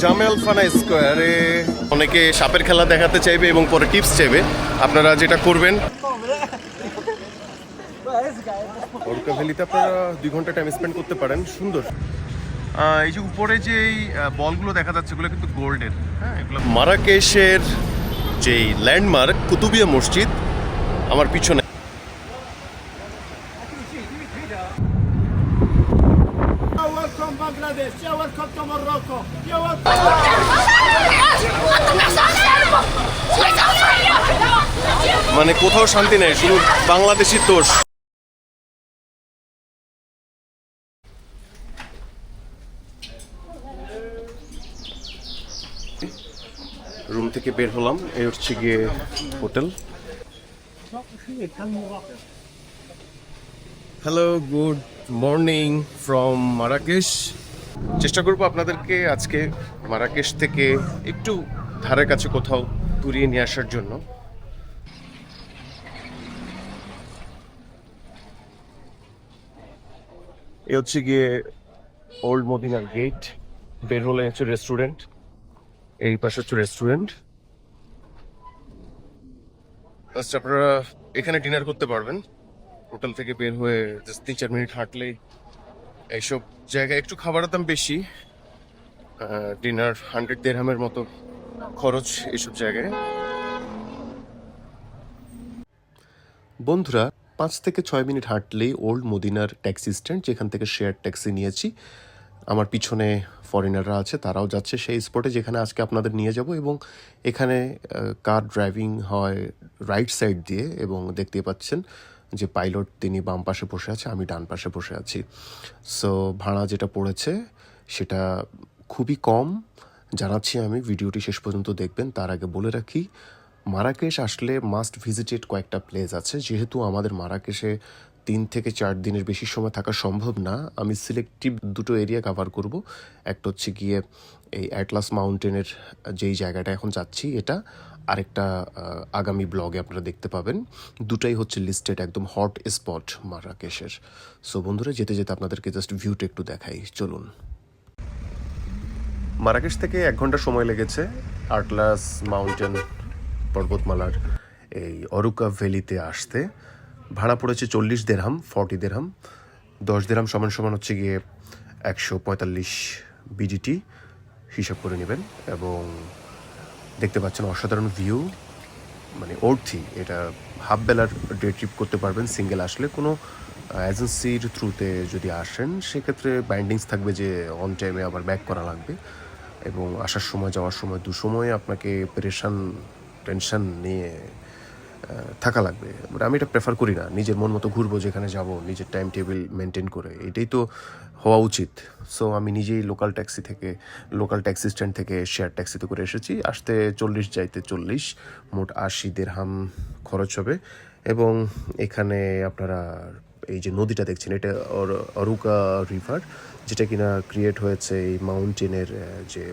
জামেল ফানা স্কোয়ারে। অনেকে সাপের খেলা দেখাতে চাইবে এবং পরে টিপস চাইবে। আপনারা যেটা করবেন অরুকা ভ্যালিতে আপনারা দুই ঘণ্টা টাইম স্পেন্ড করতে পারেন। সুন্দর। এই যে উপরে যে এই বলগুলো দেখা যাচ্ছে এগুলো কিন্তু গোল্ডের। হ্যাঁ এগুলো মারাকেশের যেই ল্যান্ডমার্ক কুতুবিয়া মসজিদ আমার পিছনে You're welcome Bangladesh. You're welcome to Morocco. You're welcome. মানে কোথাও শান্তি নেই, শুধু বাংলাদেশি তোষ। রুম থেকে বের হলাম, এই হচ্ছে গিয়ে hotel. Hello good morning from Marrakesh চেষ্টা করব আপনাদেরকে আজকে মারাকেশ থেকে একটু ধারে কাছে কোথাও দূরিয়ে নিয়ে আসার জন্য। এ হচ্ছে গিয়ে ওল্ড মদিনার গেট বের হলে হচ্ছে রেস্টুরেন্ট এই পাশে হচ্ছে রেস্টুরেন্ট জাস্ট আপনারা এখানে ডিনার করতে পারবেন। হোটেল থেকে বের হয়ে জাস্ট তিন চার মিনিট হাঁটলেই এইসব জায়গায় একটু খাবারের দাম বেশি। ডিনার হান্ড্রেড দেড়হামের মতো খরচ এইসব জায়গায়। বন্ধুরা পাঁচ থেকে ছয় মিনিট হাঁটলেই ওল্ড মদিনার ট্যাক্সি স্ট্যান্ড, যেখান থেকে শেয়ার ট্যাক্সি নিয়েছি। আমার পিছনে ফরেনাররা আছে, তারাও যাচ্ছে সেই স্পটে যেখানে আজকে আপনাদের নিয়ে যাব এবং এখানে কার ড্রাইভিং হয় রাইট সাইড দিয়ে এবং দেখতে পাচ্ছেন যে পাইলট তিনি বাম পাশে বসে আছে, আমি ডান পাশে বসে আছি। সো ভাড়া যেটা পড়েছে সেটা খুবই কম। জানাচ্ছি আমি, ভিডিওটি শেষ পর্যন্ত দেখবেন। তার আগে বলে রাখি মারাকেশ আসলে মাস্ট ভিজিটেড কয়েকটা প্লেস আছে। যেহেতু আমাদের মারাকেশে তিন থেকে চার দিনের বেশি সময় থাকা সম্ভব না, আমি সিলেক্টিভ দুটো এরিয়া কভার করব। একটা হচ্ছে গিয়ে এই অ্যাটলাস মাউন্টেনের যেই জায়গাটা এখন যাচ্ছি, এটা আরেকটা আগামী ব্লগে আপনারা দেখতে পাবেন। দুটাই হচ্ছে লিস্টেড একদম হট স্পট মারাকেশের। সো বন্ধুরা, যেতে যেতে আপনাদেরকে জাস্ট ভিউটা একটু দেখাই। চলুন। মারাকেশ থেকে এক ঘণ্টা সময় লেগেছে আটলাস মাউন্টেন পর্বতমালার এই অরুকা ভ্যালিতে আসতে। ভাড়া পড়েছে চল্লিশ দেড়হাম ফর্টি দেড়হাম দশ দেড়হাম সমান সমান হচ্ছে গিয়ে একশো পঁয়তাল্লিশ বিডিটি হিসাব করে নেবেন এবং দেখতে পাচ্ছেন অসাধারণ ভিউ মানে অর্থি। এটা হাফ বেলার ডে ট্রিপ করতে পারবেন সিঙ্গেল আসলে। কোনো এজেন্সির থ্রুতে যদি আসেন, সেক্ষেত্রে বাইন্ডিংস থাকবে যে অন টাইমে আবার ব্যাক করা লাগবে। এবং আসার সময়, যাওয়ার সময় দু সময় আপনাকে প্রেশান টেনশন নিয়ে থাকা লাগবে। বাট আমি এটা প্রেফার করি না। নিজের মন মতো ঘুরবো যেখানে যাব, নিজের টাইম টেবিল মেনটেন করে। এটাই তো হওয়া উচিত। সো আমি নিজেই লোকাল ট্যাক্সি থেকে লোকাল ট্যাক্সি স্ট্যান্ড থেকে শেয়ার ট্যাক্সিতে করে এসেছি। আসতে চল্লিশ, যাইতে চল্লিশ, মোট আশি দেড়হাম খরচ হবে। এবং এখানে আপনারা এই যে নদীটা দেখছেন, এটা অর- অরুকা রিভার যেটা কিনা ক্রিয়েট হয়েছে এই মাউন্টেনের যে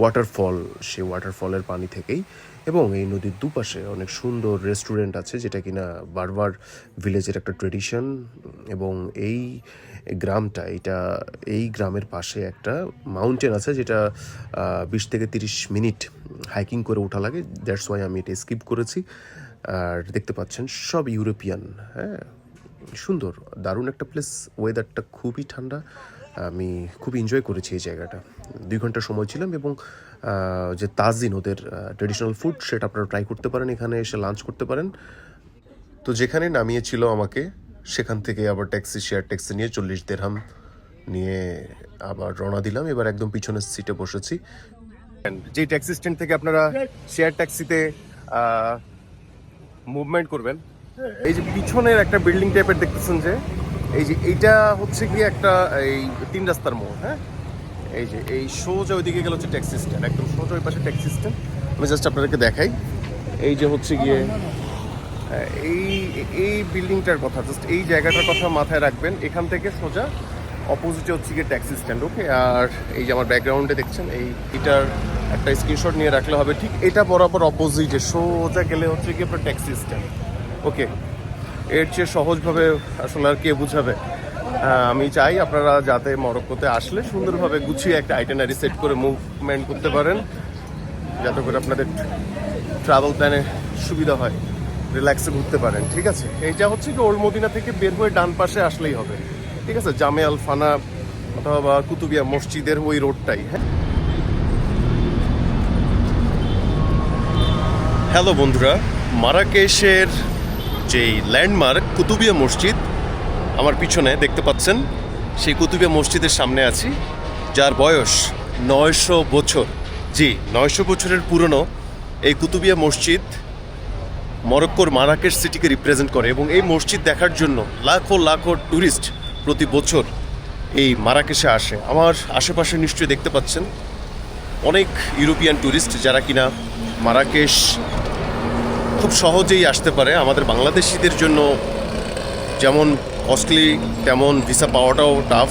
ওয়াটারফল সেই ওয়াটারফলের পানি থেকেই এবং এই নদীর দুপাশে অনেক সুন্দর রেস্টুরেন্ট আছে যেটা কিনা বারবার ভিলেজের একটা ট্রেডিশন এবং এই গ্রামটা, এটা এই গ্রামের পাশে একটা মাউন্টেন আছে যেটা বিশ থেকে তিরিশ মিনিট হাইকিং করে ওঠা লাগে। দ্যাটস ওয়াই আমি এটা স্কিপ করেছি। আর দেখতে পাচ্ছেন সব ইউরোপিয়ান হ্যাঁ? সুন্দর, দারুণ একটা প্লেস ওয়েদারটা খুবই ঠান্ডা। আমি খুব এনজয় করেছি এই জায়গাটা। দুই ঘণ্টা সময় ছিলাম এবং যে তাজিন ওদের ট্রেডিশনাল ফুড সেটা আপনারা ট্রাই করতে পারেন, এখানে এসে লাঞ্চ করতে পারেন। তো যেখানে নামিয়েছিল আমাকে, সেখান থেকে আবার ট্যাক্সি শেয়ার ট্যাক্সি নিয়ে চল্লিশ দেড়হাম নিয়ে আবার রওনা দিলাম। এবার একদম পিছনের সিটে বসেছি। যে ট্যাক্সি স্ট্যান্ড থেকে আপনারা শেয়ার ট্যাক্সিতে মুভমেন্ট করবেন, এই যে পিছনের একটা বিল্ডিং টাইপের দেখতেছেন যে এই যে এইটা হচ্ছে কি একটা এই তিন রাস্তার মোড় হ্যাঁ? এই যে এই সোজা ওইদিকে গেলে হচ্ছে ট্যাক্সি স্ট্যান্ড, একদম সোজা ওই পাশে ট্যাক্সি স্ট্যান্ড। আমি জাস্ট আপনাদেরকে দেখাই। এই যে হচ্ছে গিয়ে এই এই বিল্ডিংটার কথা, জাস্ট এই জায়গাটার কথা মাথায় রাখবেন। এখান থেকে সোজা অপোজিটে হচ্ছে গিয়ে ট্যাক্সি স্ট্যান্ড, ওকে? আর এই যে আমার ব্যাকগ্রাউন্ডে দেখছেন, এই এটার একটা স্ক্রিনশট নিয়ে রাখলে হবে। ঠিক এটা বরাবর অপোজিটে সোজা গেলে হচ্ছে গিয়ে আপনার ট্যাক্সি স্ট্যান্ড, ওকে? এর চেয়ে সহজভাবে আসলে আর কে বুঝাবে? আমি চাই আপনারা যাতে মরক্কোতে আসলে সুন্দরভাবে গুছিয়ে একটা আইটেনারি সেট করে মুভমেন্ট করতে পারেন, যাতে করে আপনাদের ট্রাভেল প্ল্যানে সুবিধা হয় রিল্যাক্সে ঘুরতে পারেন, ঠিক আছে? এইটা হচ্ছে কি ওল্ড মদিনা থেকে বের হয়ে ডান পাশে আসলেই হবে, ঠিক আছে? জামে আল ফানা অথবা কুতুবিয়া মসজিদের ওই রোডটাই হ্যাঁ? হ্যালো বন্ধুরা, মারাকেশের যেই ল্যান্ডমার্ক কুতুবিয়া মসজিদ আমার পিছনে দেখতে পাচ্ছেন, সেই কুতুবিয়া মসজিদের সামনে আছি, যার বয়স নয়শো বছর। জি, নয়শো বছরের পুরনো এই কুতুবিয়া মসজিদ মরক্কোর মারাকেশ সিটিকে রিপ্রেজেন্ট করে এবং এই মসজিদ দেখার জন্য লাখো লাখো ট্যুরিস্ট প্রতি বছর এই মারাকেশে আসে। আমার আশেপাশে নিশ্চয়ই দেখতে পাচ্ছেন অনেক ইউরোপিয়ান ট্যুরিস্ট যারা কিনা মারাকেশ খুব সহজেই আসতে পারে। আমাদের বাংলাদেশিদের জন্য যেমন কস্টলি তেমন ভিসা পাওয়াটাও টাফ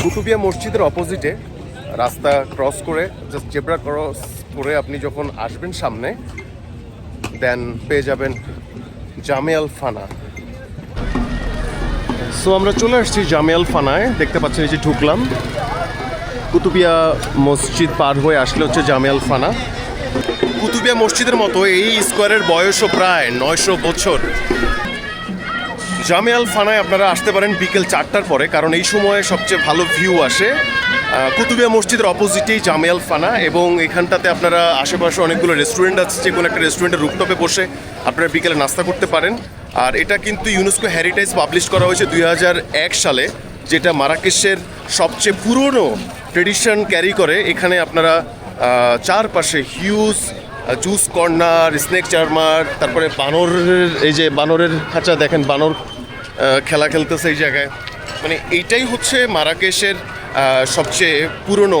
কুতুবিয়া মসজিদের অপোজিটে রাস্তা ক্রস করে জাস্ট জেব্রা ক্রস করে আপনি যখন আসবেন সামনে দেন পেয়ে যাবেন জামিয়াল ফানা সো আমরা চলে আসছি জামিয়াল ফানায় দেখতে পাচ্ছেন এই যে ঢুকলাম। কুতুবিয়া মসজিদ পার হয়ে আসলে হচ্ছে জামিয়াল ফানা কুতুবিয়া মসজিদের মতো এই স্কোয়ারের বয়সও প্রায় নয়শো বছর। জামিয়াল ফানায় আপনারা আসতে পারেন বিকেল চারটার পরে, কারণ এই সময়ে সবচেয়ে ভালো ভিউ আসে। কুতুবিয়া মসজিদের অপোজিটেই জামিয়াল ফানা এবং এখানটাতে আপনারা আশেপাশে অনেকগুলো রেস্টুরেন্ট আছে যে কোনো একটা রেস্টুরেন্টের রুপটপে বসে আপনারা বিকেলে নাস্তা করতে পারেন। আর এটা কিন্তু ইউনেস্কো হেরিটেজ পাবলিশ করা হয়েছে দুই হাজার এক সালে, যেটা মারাকেশের সবচেয়ে পুরনো ট্রেডিশন ক্যারি করে। এখানে আপনারা চারপাশে huge juice corner snake charmer তারপরে বানরের, এই যে বানরের খাঁচা দেখেন, বানর খেলা খেলতেছে এই জায়গায়। মানে এইটাই হচ্ছে মারাকেশের সবচেয়ে পুরনো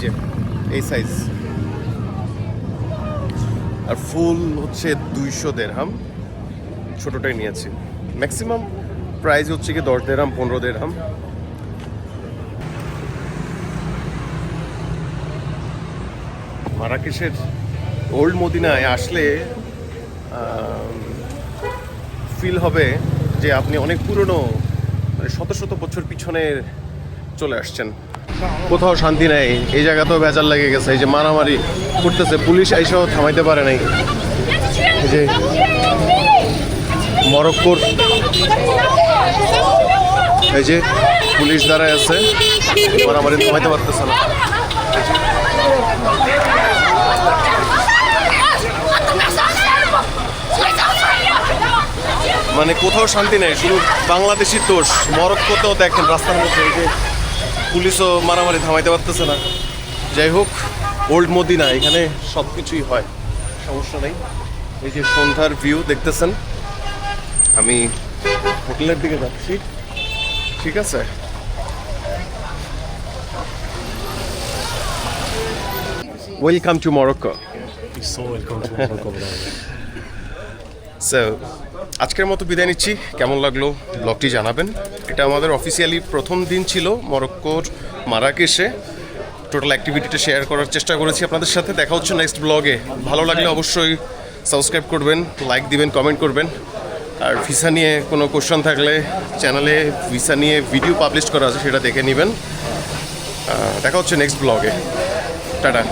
যে এই সাইজ আর ফুল হচ্ছে দুইশো দেড়হাম। ছোটোটাই নিয়েছি। ম্যাক্সিমাম প্রাইস হচ্ছে কি দশ দেড়হাম, পনেরো দেড়হাম। মারাকেশের ওল্ড মদিনায় আসলে ফিল হবে যে আপনি অনেক পুরনো মানে শত শত বছর পিছনে চলে আসছেন। কোথাও শান্তি নেই। এই জায়গাতেও বেজার লেগে গেছে। এই যে মারামারি করতেছে, পুলিশ এসেও থামাইতে পারে নাই। যে মরক্কোর এই যে পুলিশ দাঁড়ায় আছে মারামারি থামাইতে পারতেছে না। মানে কোথাও শান্তি নেই, শুধু বাংলাদেশি দোষ মরক্কোতেও দেখেন রাস্তার মধ্যে এই যে পুলিশও মারামারি থামাইতে পারতেছে না। যাই হোক ওল্ড মদিনা এখানে সব কিছুই হয়। সমস্যা নেই। এই যে সন্ধ্যার ভিউ দেখতেছেন আমি হোটেলের দিকে যাচ্ছি। ঠিক আছে? Welcome to Morocco so welcome to Morocco, brother. আজকের মতো বিদায় নিচ্ছি। কেমন লাগল ব্লগটি জানাবেন। এটা আমাদের অফিসিয়ালি প্রথম দিন ছিল মরক্কোর মারাকেশে। টোটাল অ্যাক্টিভিটিটা শেয়ার করার চেষ্টা করেছি আপনাদের সাথে। দেখা হচ্ছে নেক্সট ব্লগে ভালো লাগলে অবশ্যই সাবস্ক্রাইব করবেন লাইক দিবেন কমেন্ট করবেন। আর ভিসা নিয়ে কোনো কোশ্চেন থাকলে চ্যানেলে ভিসা নিয়ে ভিডিও পাবলিশ করা আছে সেটা দেখে নেবেন। দেখা হচ্ছে নেক্সট ব্লগে টাটা।